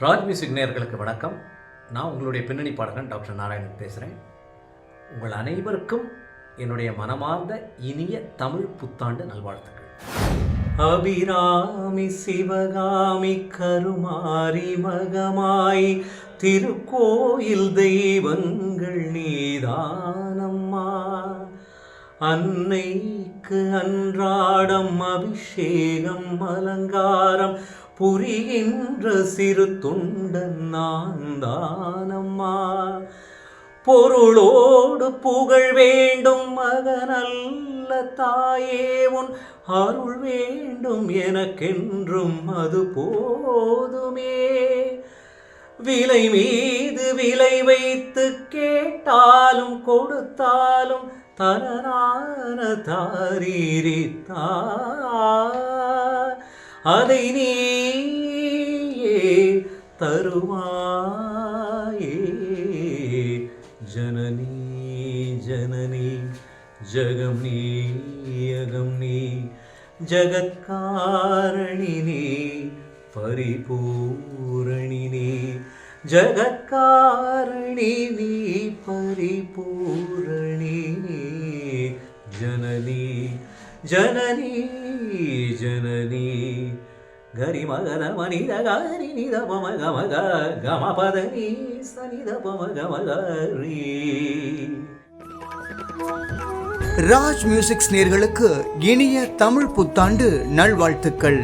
Raj music நேயர்களுக்கு வணக்கம். நான் உங்களுடைய பின்னணி பாடகன் டாக்டர் நாராயணன் பேசுகிறேன் உங்கள் அனைவருக்கும் என்னுடைய மனமார்ந்த இனிய தமிழ் புத்தாண்டு நல்வாழ்த்துக்கள். அபிராமி சிவகாமி கருமாரி மகமாய் திருக்கோயில் தெய்வங்கள் நீதானம்மா. அன்னைக்கு அன்றாடம் அபிஷேகம் அலங்காரம் புரிகின்ற சிறு துண்டன் நான் தானம்மா பொருளோடு புகழ் வேண்டும் மகனல்ல தாயே உன் அருள் வேண்டும் எனக்கென்றும் அது போதுமே. விலை மீது விலை வைத்து கேட்டாலும் கொடுத்தாலும் தரனான தாரீரித்தா. அதை நீ तरुवाये जननी जननी जगमनी अगमनी जगत्कारिणिनी परिपूरणिनी जगत्कारिणिनी परिपूरणिनी जननी जननी जननी ಗರಿ ಮಗನ ಮನಿದ ಗಾರಿ ನಿದ ಮಮ ಗಮಗ ಗಮ ಪದ ನೀ ಸನಿದ ಮಮ ராஜ் மியூசிக்ஸ் நேர்களுக்கு இனிய தமிழ் புத்தாண்டு நல்வாழ்த்துக்கள்.